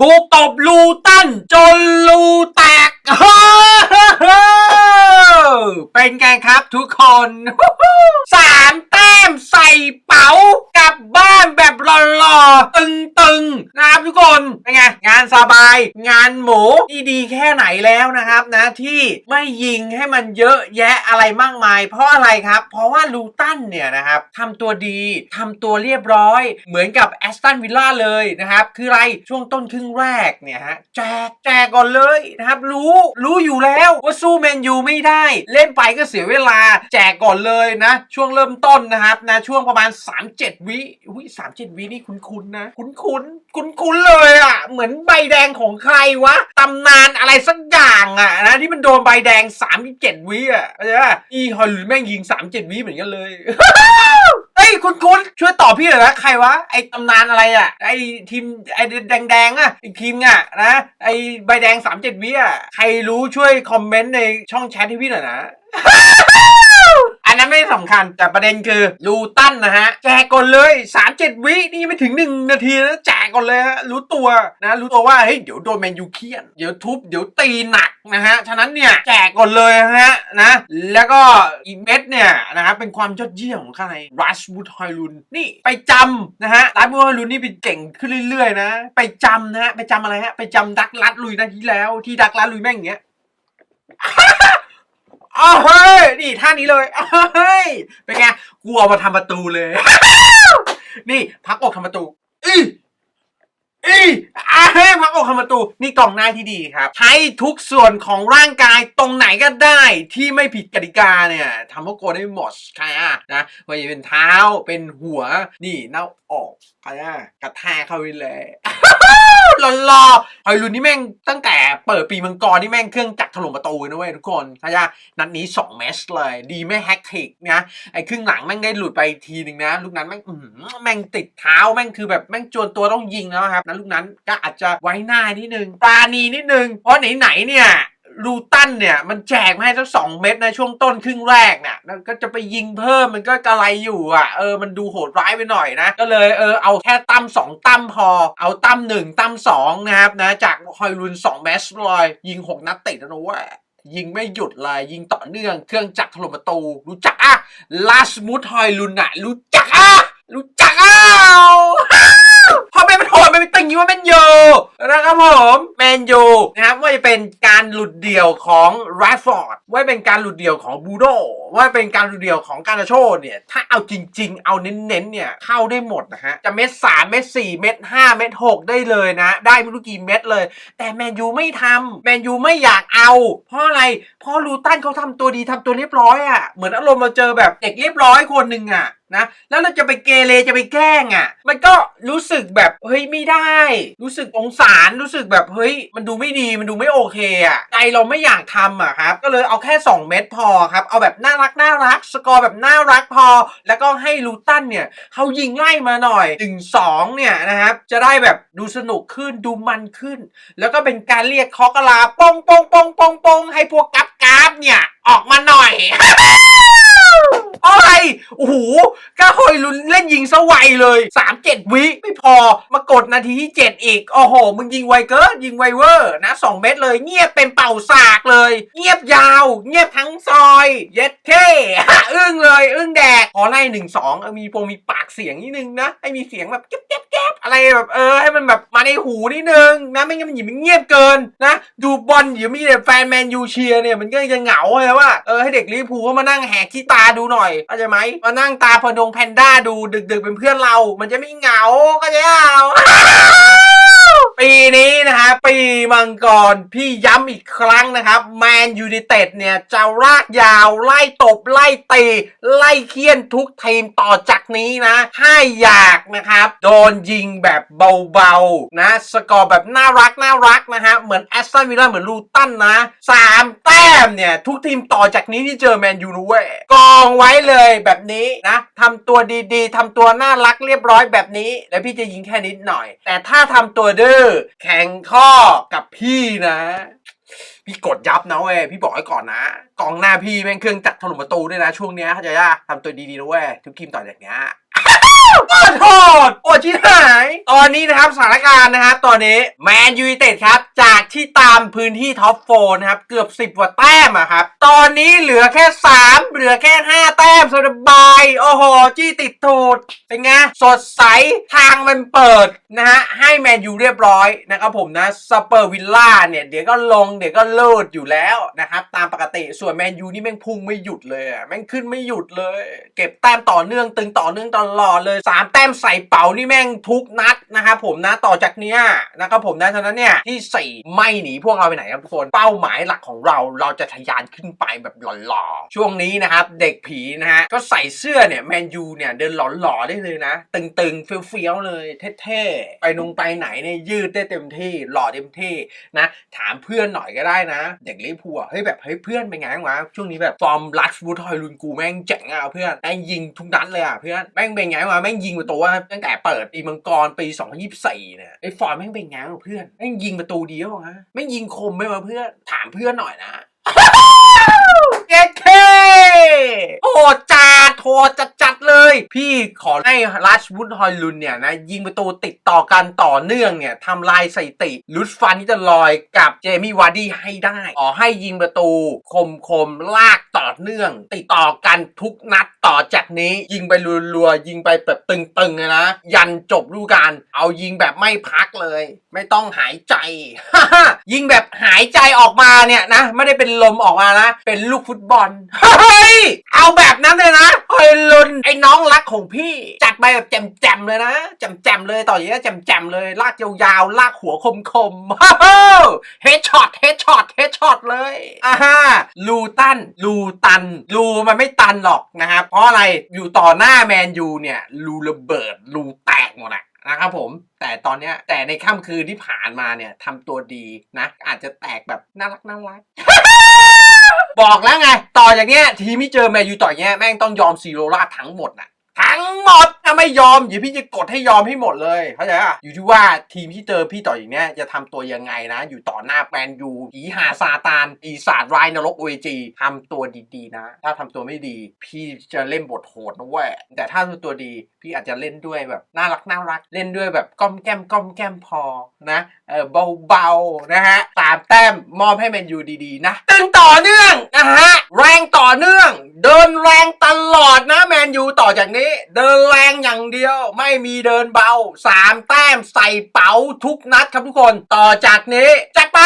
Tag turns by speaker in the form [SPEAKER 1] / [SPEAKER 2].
[SPEAKER 1] บุกตบลูตัน จนลูแตก เป็นไงครับทุกคนสามแต้มใส่เป๋ากลับบ้านแบบหล่อๆตึงๆนะครับทุกคนเป็นไงงานสบายงานหมูที่ดีแค่ไหนแล้วนะครับนะที่ไม่ยิงให้มันเยอะแยะอะไรมากมาย เพราะอะไรครับ เพราะว่าลูตันเนี่ยนะครับทำตัวดีทำตัวเรียบร้อย เหมือนกับแอสตันวิลล่าเลยนะครับ คืออะไรช่วงต้นครึ่งแรกเนี่ยฮะแจกแจกก่อนเลยนะครับ รู้รู้อยู่แล้วว่าสู้แมนยูไม่ได้เล่นไปก็เสียเวลาแจกก่อนเลยนะ ช่วงเริ่มต้นนะครับนะช่วงประมาณ 3-7 วิอุ้ย3-7วินี่คุ้นๆนะ คุ้นๆคุ้นๆเลยอะ เหมือนใบแดงของใครวะตำนานอะไรสักอย่างอะนะที่มันโดนใบแดง 3-7 วิอะเข้าใจป่ะอีฮอลลูแม่งยิง 3-7 วิเหมือนกันเลย ยคุณคุณช่วยตอบพี่หน่อยนะใครวะไอ้ตำนานอะไรอะไอ้ทีมไอ้แดงๆอะไอ้ทีมอะนะไอ้ใบแดงสามเจ็ดวิอะใครรู้ช่วยคอมเมนต์ในช่องแชทให้พี่หน่อยนะ อันนั้นไม่สำคัญแต่ประเด็นคือลูตันนะฮะแจกก่อนเลย 3 7 วินี่ไม่ถึง 1 นาทีนะแจกก่อนเลยฮะรู้ตัวนะรู้ตัวว่าเฮ้ยเดี๋ยวโดนแมนยูเคียนเดี๋ยวทุบเดี๋ยวตีหนักนะฮะฉะนั้นเนี่ยแจกก่อนเลยฮะนะแล้วก็อีกเม็ดเนี่ยนะครับเป็นความยอดเยี่ยมของข้าในรัชบูทไฮลุนนี่ไปจำนะฮะรัชบูทไฮลุนนี่เป็นเก่งขึ้นเรื่อยๆนะ ไปจำนะฮะไปจำอะไรฮะไปจำดักลัดลุยนาทีแล้วที่ดักลัดลุยแม่งอย่างเงี้ย อ้าวเฮ้ยนี่ท่านี้เลยอ้าวเฮ้ยเป็นไงกูเอามาทำประตูเลย นี่พักอกทำประตูอีอีอะเฮ้ยพักอกทำประตู นี่กล่องหน้าที่ดีครับ ใช้ทุกส่วนของร่างกายตรงไหนก็ได้ที่ไม่ผิดกติกาเนี่ยทำพวกโกได้หมดค่ะนะว่าจะเป็นเท้าเป็นหัว นี่เน่าออกค่ะกระแทกเข้าไปเลย หล่อหล่อฮอยลุนนี่แม่งตั้งแต่เปิดปีมังกรนี่แม่งเครื่องจักรถล่มประตูเลยนะเว้ยทุกคนเข้าใจนัดนี้2แมชเลย ดีไม่แฮกทิกนะไอ้ครึ่งหลังแม่งได้หลุดไปทีนึงนะ ลูกนั้นแม่งอื้อหือแม่งติดเท้าแม่งคือแบบแม่งจวนตัวต้องยิงแล้วครับนะลูกนั้นก็อาจจะไว้หน้านิดนึงตานีนิดนึงเพราะไหนๆเนี่ย ลูตันเนี่ย มันแจกมาให้สักสองเม็ดในช่วงต้นครึ่งแรกเนี่ยก็จะไปยิงเพิ่มมันก็กระไรอยู่อะเออมันดูโหดร้ายไปหน่อยนะ ก็เลยเออเอาแค่ตั้มสองตั้มพอ เอาตั้มหนึ่งตั้มสองนะครับนะจากฮอยลุนสองแมชเลยยิงหกนัดติดแล้วนะเว้ยยิงไม่หยุดเลย ยิงต่อเนื่องเครื่องจักรถล่มประตู รู้จักอะลาสมุทฮอยลุนอะ รู้จักอะรู้จักอะพอแม่มันโหดมันเป็นตึงอย่างนี้ว่าแมนยูนะ ครับผมแมนยูนะครับว่าจะเป็นการหลุดเดี่ยวของแรดฟอร์ดว่าเป็นการหลุดเดี่ยวของบูโดว่าเป็นการหลุดเดี่ยวของการาโชเนี่ยถ้าเอาจริง ๆ เอาเน้นๆเนี่ยเข้าได้หมดนะฮะจะเม็ดสามเม็ดสี่เม็ดห้าเม็ดหกได้เลยนะ ได้ไม่รู้กี่เม็ดเลย แต่แมนยูไม่ทำแมนยูไม่อยากเอา เพราะอะไรเพราะลูตันเขาทำตัวดีทำตัวเรียบร้อยอะ่ะเหมือนอารมณ์เราเจอแบบเด็กเรียบร้อยคนหนึ่งอะ่ะ นะแล้วเราจะไปเกเรจะไปแกล้งอะ่ะ มันก็รู้สึกแบบเฮ้ยไม่ได้ รู้สึกสงสารรู้สึกแบบเฮ้ยมันดูไม่ดีมันดูไม่โอเคอะ่ะใจเราไม่อยากทำอะครับ ก็เลยเอาแค่ 2 เม็ดพอครับ เอาแบบน่ารักน่ารัก สกอร์แบบน่ารักพอ แล้วก็ให้ลูตันเนี่ยเขายิงไล่มาหน่อยถึงสองเนี่ยนะครับจะได้แบบดูสนุกขึ้นดูมันขึ้น แล้วก็เป็นการเรียกคอกะลาปองปองปองปองปองให้พวกกับกราฟเนี่ยออกมาหน่อยอะไร โอ้โหก้าคอยลุนเล่นยิงสวัยเลย 3 7 วิไม่พอมากดนาทีที่ 7 อีก โอ้โห มึงยิงไวเกินยิงไวเวอร์นะ 2 เม็ดเลย เงียบเป็นเป่าสากเลย เงียบยาว เงียบทั้งซอย เย็ดเท่อึ้งเลย อึ้งแดก ขอไล่หนึ่งสองมีโปรมีปากเสียงนิดนึงนะ ให้มีเสียงแบบเก็บ บแก๊บอะไรแบบเออให้มันแบบมาในหูนิดนึงนะไม่งั้นมันหยิบมันเงียบเกินนะ ดูบอลอยู่มีแต่แฟนแมนยูเชียร์เนี่ยมันก็จะเหงาเลยว่าเออให้เด็กลิเวอร์พูลมานั่งแหกที่ตาดูหน่อยเข้าใจไหมมานั่งตาพนงแพนด้าดูดึกๆเป็นเพื่อนเรา มันจะไม่เหงาก็จะเอา ปีนี้นะฮะปีมังกรพี่ย้ำอีกครั้งนะครับแมนยู i นเต็ดเนี่ยจะลากยาว ไล่ตบ ไล่ตีไล่เคี่ยนทุกทีมต่อจากนี้นะถ้าอยากนะครับ โดนยิงแบบเบาๆ นะ สกอร์แบบน่ารักน่ารักนะฮะ เหมือนแอสตันวิลล่าเหมือนลูตันนะสามแต้มเนี่ย ทุกทีมต่อจากนี้ที่เจอแมนยูนะเว้ยกองไว้เลยแบบนี้นะทำตัวดีๆทำตัวน่ารักเรียบร้อยแบบนี้ แล้วพี่จะยิงแค่นิดหน่อย แต่ถ้าทำตัวดื้อแข็งข้อกับพี่นะ พี่กดยับนะเว้ยพี่บอกไว้ก่อนนะ กองหน้าพี่แม่งเครื่องจักรถล่มประตูด้วยนะช่วงเนี้ยเข้าใจป่ะทำตัวดีๆนะเว้ยทุกทีมต่อจากเนี้ยขอโทษโอ้ชิบหาย ตอนนี้นะครับสถานการณ์นะครับ ตอนนี้แมนยู i นเต็ดครับ จากที่ตามพื้นที่ท็อปโฟนะครับ เกือบ 10กว่าแต้มอะครับ ตอนนี้เหลือแค่ 3 เหลือแค่ 5 แต้มสบาย โอ้โห จี้ติดตูดเป็นไง สดใส ทางมันเปิดนะฮะ ให้แมนยูเรียบร้อยนะครับผมนะสเปอร์วิลล่าเนี่ย เดี๋ยวก็ลง เดี๋ยวก็เลิดอยู่แล้วนะครับ ตามปกติส่วนแมนยูนี่แม่งพุ่งไม่หยุดเลยอะแม่งขึ้นไม่หยุดเลย เก็บแต้มต่อเนื่องตึงต่อเนื่องตลอดเลยสามแต้มใส่เป๋านี่แม่งทุกนัดนะครับผมนะต่อจากเนี้ยนะครับผมนะฉะนั้นเนี่ยที่สี่ไม่หนีพวกเราไปไหนครับทุกคนเป้าหมายหลักของเราเราจะทะยานขึ้นไปแบบหล่อๆช่วงนี้นะครับ เด็กผีนะฮะ ก็ใส่เสื้อเนี่ยแมนยูเนี่ยเดินหล่อๆได้เลยนะ ตึงๆ เฟี้ยวๆเลย เท่ๆ ไปนงไปไหนเนี่ยยืดได้เต็มที่ หล่อเต็มที่นะ ถามเพื่อนหน่อยก็ได้นะ เด็กลิเวอร์พูลอะเฮ้ยแบบเฮ้ยเพื่อนเป็นไงบ้างวะช่วงนี้แบบฟอร์มลัดฟูทอยลุนกูแม่งเจ๋งอะเพื่อนแม่งยิงทุกนัดเลยอะเพื่อนแม่งเป็นไงวะแม่งยิงประตูว่าตั้งแต่เปิดปีมังกรปี2024เนี่ยไอ้ฟอร์มแม่งเป็นไงวะเพื่อนแม่งยิงประตูเดียวฮะแม่งยิงคมไหมวะเพื่อนถามเพื่อนหน่อยนะ เย้เคโอ้จัดโทจัดจัดๆเลย พี่ขอให้รัชวุฒฮอยลุนเนี่ยนะยิงประตูติดต่อกันต่อเนื่องเนี่ยทำลายสถิติลุสฟันที่จะลอยกับเจมี่วาร์ดี้ให้ได้ขอให้ยิงประตูคมคมลาก ต่อเนื่อง ติดต่อกันทุกนัดต่อจากนี้ ยิงไปรัวๆยิงไปแบบตึงๆเลยนะ ยันจบฤดูกาลเอายิงแบบไม่พักเลย ไม่ต้องหายใจ ยิงแบบหายใจออกมาเนี่ยนะ ไม่ได้เป็นลมออกมานะ เป็นลูกฟุตบอลเฮ้ยเอาแบบนั้นเลยนะเฮ้ยลุนไอ้น้องรักของพี่ จัดไปแบบแจมๆเลยนะแจมๆเลยต่ออย่างนี้แจมๆเลย ลากยาวๆลากหัวคมๆเฮดช็อตเฮดช็อตเฮดช็อตเลยอ่าฮะลูตันลูตันรูมันไม่ตันหรอกนะครับเพราะอะไรอยู่ต่อหน้าแมนยูเนี่ยรูระเบิดรูแตกหมดอะนะครับผมแต่ตอนเนี้ยแต่ในค่ำคืนที่ผ่านมาเนี่ยทำตัวดีนะ อาจจะแตกแบบน่ารักน่ารักบอกแล้วไง ต่อจากเนี้ยทีมที่เจอแมนยูต่อเงี้ยแม่งต้องยอมซีโรราทั้งหมดน่ะทั้งหมด ถ้าไม่ยอมเดี๋ยวพี่จะกดให้ยอมให้หมดเลยเข้าใจป่ะอยู่ที่ว่าทีมที่เจอพี่ต่ออย่างเนี้ยจะทำตัวยังไงนะ อยู่ต่อหน้าแมนยูผีหาซาตานปีศาจร้ายนรกโอเอจีทำตัวดีๆนะ ถ้าทำตัวไม่ดี พี่จะเล่นบทโหดนะเว้ยแต่ถ้าทำตัวดีพี่อาจจะเล่นด้วยแบบน่ารักน่ารักเล่นด้วยแบบก้อมแก้มก้อมแก้มพอนะเออเบาๆนะฮะสามแต้มมอบให้แมนยูดีๆนะตึงต่อเนื่องนะฮะแรงต่อเนื่อง เดินแรงตลอดนะแมนยูต่อจากนี้ เดินแรงอย่างเดียว ไม่มีเดินเบาสามแต้มใส่เป๋าทุกนัดครับทุกคน ต่อจากนี้จัดไป